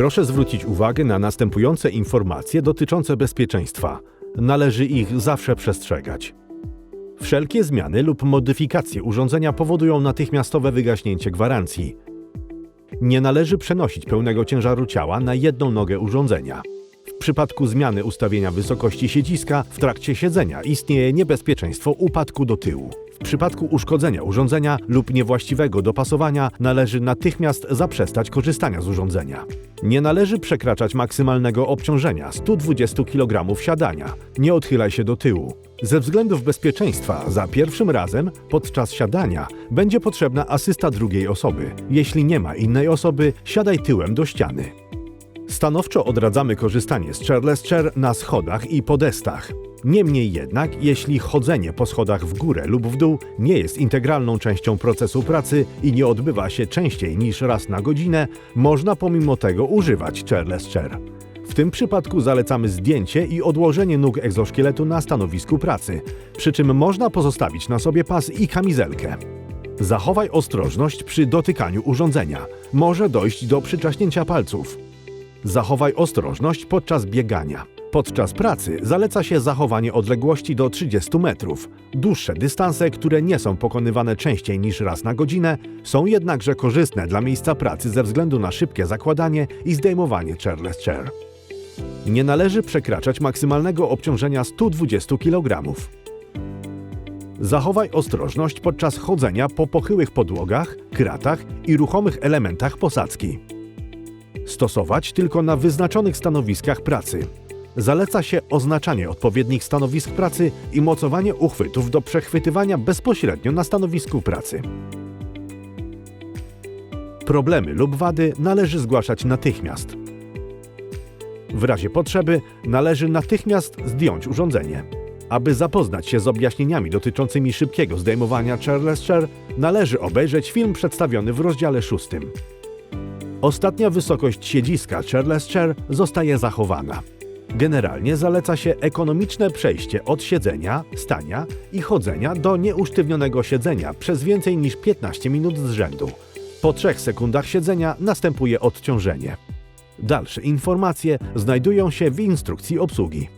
Proszę zwrócić uwagę na następujące informacje dotyczące bezpieczeństwa. Należy ich zawsze przestrzegać. Wszelkie zmiany lub modyfikacje urządzenia powodują natychmiastowe wygaśnięcie gwarancji. Nie należy przenosić pełnego ciężaru ciała na jedną nogę urządzenia. W przypadku zmiany ustawienia wysokości siedziska w trakcie siedzenia istnieje niebezpieczeństwo upadku do tyłu. W przypadku uszkodzenia urządzenia lub niewłaściwego dopasowania należy natychmiast zaprzestać korzystania z urządzenia. Nie należy przekraczać maksymalnego obciążenia 120 kg siadania. Nie odchylaj się do tyłu. Ze względów bezpieczeństwa za pierwszym razem podczas siadania będzie potrzebna asysta drugiej osoby. Jeśli nie ma innej osoby, siadaj tyłem do ściany. Stanowczo odradzamy korzystanie z chairless chair na schodach i podestach. Niemniej jednak, jeśli chodzenie po schodach w górę lub w dół nie jest integralną częścią procesu pracy i nie odbywa się częściej niż raz na godzinę, można pomimo tego używać chairless chair. W tym przypadku zalecamy zdjęcie i odłożenie nóg egzoszkieletu na stanowisku pracy, przy czym można pozostawić na sobie pas i kamizelkę. Zachowaj ostrożność przy dotykaniu urządzenia. Może dojść do przyczaśnięcia palców. Zachowaj ostrożność podczas biegania. Podczas pracy zaleca się zachowanie odległości do 30 metrów. Dłuższe dystanse, które nie są pokonywane częściej niż raz na godzinę, są jednakże korzystne dla miejsca pracy ze względu na szybkie zakładanie i zdejmowanie chairless chair. Nie należy przekraczać maksymalnego obciążenia 120 kg. Zachowaj ostrożność podczas chodzenia po pochyłych podłogach, kratach i ruchomych elementach posadzki. Stosować tylko na wyznaczonych stanowiskach pracy. Zaleca się oznaczanie odpowiednich stanowisk pracy i mocowanie uchwytów do przechwytywania bezpośrednio na stanowisku pracy. Problemy lub wady należy zgłaszać natychmiast. W razie potrzeby należy natychmiast zdjąć urządzenie. Aby zapoznać się z objaśnieniami dotyczącymi szybkiego zdejmowania chairless chair, należy obejrzeć film przedstawiony w rozdziale 6. Ostatnia wysokość siedziska chairless chair zostaje zachowana. Generalnie zaleca się ekonomiczne przejście od siedzenia, stania i chodzenia do nieusztywnionego siedzenia przez więcej niż 15 minut z rzędu. Po 3 sekundach siedzenia następuje odciążenie. Dalsze informacje znajdują się w instrukcji obsługi.